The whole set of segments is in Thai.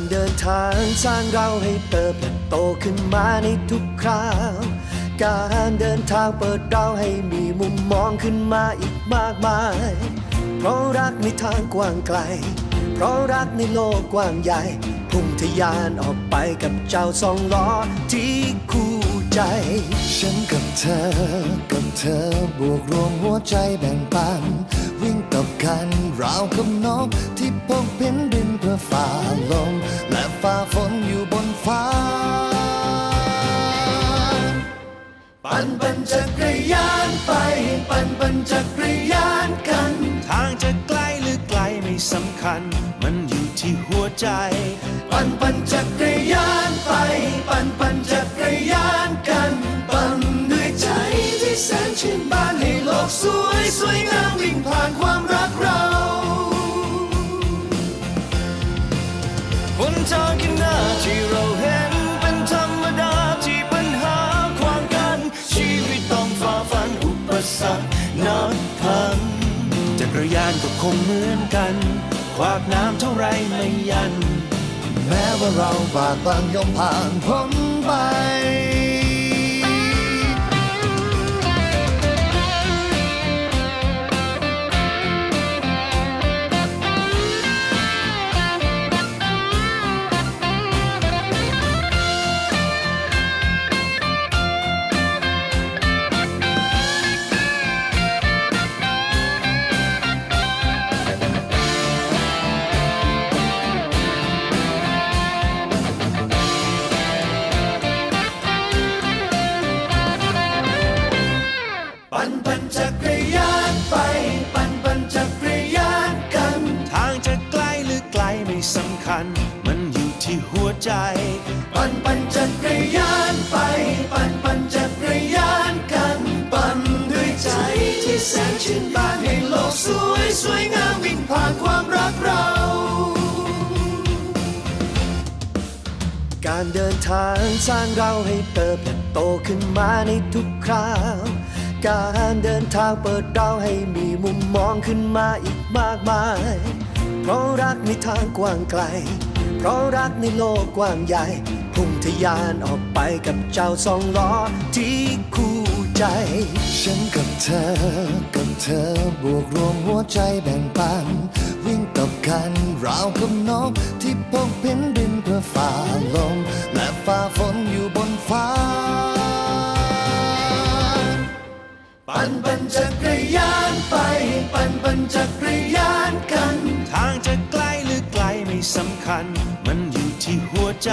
การเดินทางสร้างเราให้เติบโตขึ้นมาในทุกคราว การเดินทางเปิดเราให้มีมุมมองขึ้นมาอีกมากมาย เพราะรักในทางกว้างไกล เพราะรักในโลกกว้างใหญ่ พุ่งทะยานออกไปกับเจ้าสองล้อที่คู่ใจ ฉันกับเธอ กับเธอบวกรวมหัวใจแบ่งปัน วิ่งกับกันราวกับนกที่พกพินบินเพื่อฝ่ ปั่นปั่นจักรยานไป ปั่นปั่นจักรยานกันปั่นด้วยใจที่แสนชื่นบานให้โลกสวยสวยงามวิ่งผ่านความรักเราหนทางข้างหน้าที่เราเห็นเป็นธรรมดาที่ปัญหาขวางกัน ชีวิตต้องฝ่าฟันอุปสรรคนับพันจักรยานก็คงเหมือนกันขวากน้ำเท่าไรไม่ยัน แม้ว่าเราบาดบั่นย่อมผ่านพ้น แสนชื่นบานให้โลกสวยสวยงามวิ่งผ่านความรักเรา การเดินทางสร้างเราให้เติบโตขึ้นมาในทุกคราว การเดินทางเปิดเราให้มีมุมมองขึ้นมาอีกมากมาย เพราะรักในทางกว้างไกล เพราะรักในโลกกว้างใหญ่ พุ่งทะยานออกไปกับเจ้าสองล้อที่คู่ ใจ ฉันกับเธอ กับเธอบวกรวมหัวใจแบ่งปัน วิ่งกับกันราวกับนกที่พกพินบินเพื่อฝ่าลมและฝ่าฝนอยู่บนฟ้า ปั่นปั่นจักรยานไป ปั่นปั่นจักรยานกัน ทางจะไกลหรือไกลไม่สำคัญ มันอยู่ที่หัวใจ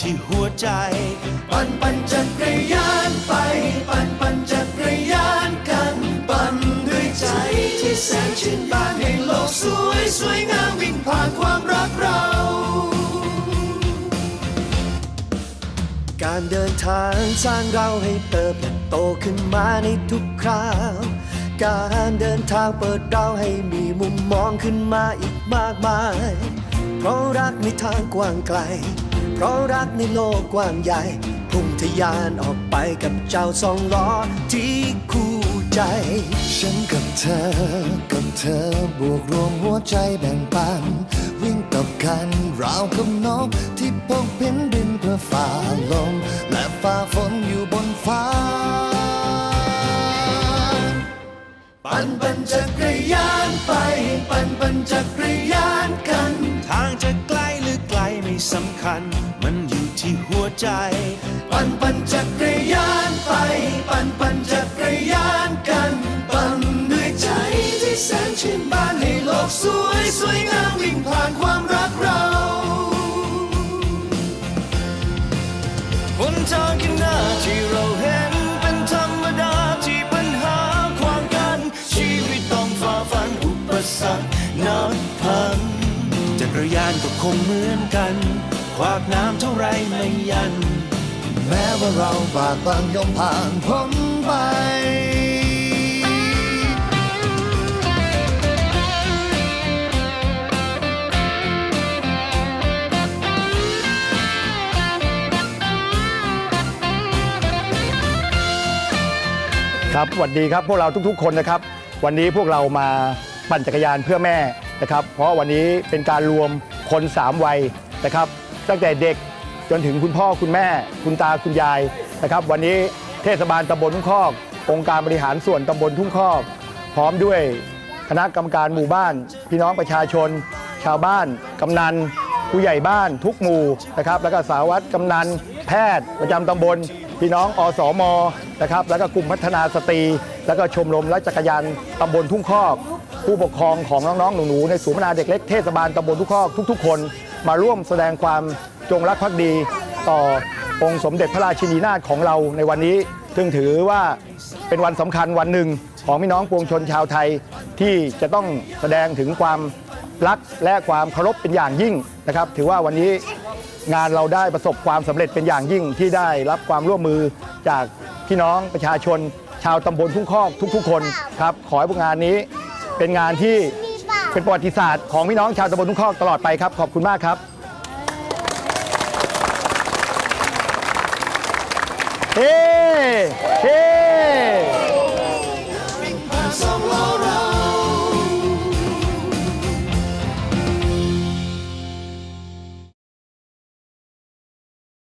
ที่หัวใจ ปั่นปั่นจักรยานไป ปั่นปั่นจักรยานกัน ปั่นด้วยใจที่แสนชื่นบานให้โลกสวยสวยงามวิ่งผ่านความรักเรา การเดินทางสร้างเราให้เติบโตขึ้นมาในทุกคราวการเดินทางเปิดเราให้มีมุมมองขึ้นมาอีกมากมาย เพราะรักในทางกว้างไกล เพราะรักในโลกกว้างใหญ่ พุ่งทะยานออกไปกับเจ้าสองล้อที่คู่ใจ ฉันกับเธอ กับเธอบวกรวมหัวใจแบ่งปัน วิ่งต่อกันราวกับนกที่พกพินบินเพื่อฝ่าลมและฝ่าฝนอยู่บนฟ้าปั่นปั่นจักรยานไป ปั่นปั่นจักรยานกัน ทางจะ สำคัญ มันอยู่ที่หัวใจ ปั่นปั่นจักรยานไป ปั่นปั่นจักรยาน กรยานก็คงเหมือนกันขวากน้ำเท่าไรไม่ยัน แม้ว่าเราบากบั่นย่อมผ่านพ้นไปครับสวัสดีครับพวกเราทุกๆ คนนะครับ วันนี้พวกเรามาปั่นจักรยานเพื่อแม่ นะครับ เพราะวันนี้เป็นการรวมคน 3 วัยนะครับ ตั้งแต่เด็กจนถึงคุณพ่อคุณแม่ คุณตาคุณยายนะครับ วันนี้เทศบาลตำบลทุ่งคอกองค์การบริหารส่วนตำบลทุ่งคอก พร้อมด้วยคณะกรรมการหมู่บ้าน พี่น้องประชาชน ชาวบ้าน กำนัน ผู้ใหญ่บ้านทุกหมู่นะครับ แล้วก็สาวัตรกำนัน แพทย์ประจำตำบล พี่น้องอสมนะครับ แล้วก็กลุ่มพัฒนาสตรี แล้วก็ชมรมและจักรยานตำบลทุ่งคอก ผู้ปกครองของน้องๆหนูๆในศูนย์พัฒนาเด็กเล็กเทศบาลตำบลทุ่งคอทุก ๆ คน มาร่วมแสดงความจงรักภักดี ต่อองค์สมเด็จพระราชินีนาถของเราในวันนี้ ซึ่งถือว่าเป็นวันสำคัญวันหนึ่งของพี่น้องปวงชนชาวไทยที่จะต้องแสดงถึงความรักและความเคารพเป็นอย่างยิ่งนะครับ ถือว่าวันนี้งานเราได้ประสบความสำเร็จเป็นอย่างยิ่งที่ได้รับความร่วมมือจากพี่น้องประชาชน ชาวตำบลทุ่งคอกทุกๆ คนครับขอให้พวกงานนี้ เป็นงานที่เป็นประวัติศาสตร์ของพี่น้องชาวตำบลทุ่งคอกตลอดไปครับ ขอบคุณมากครับเฮ้เฮ้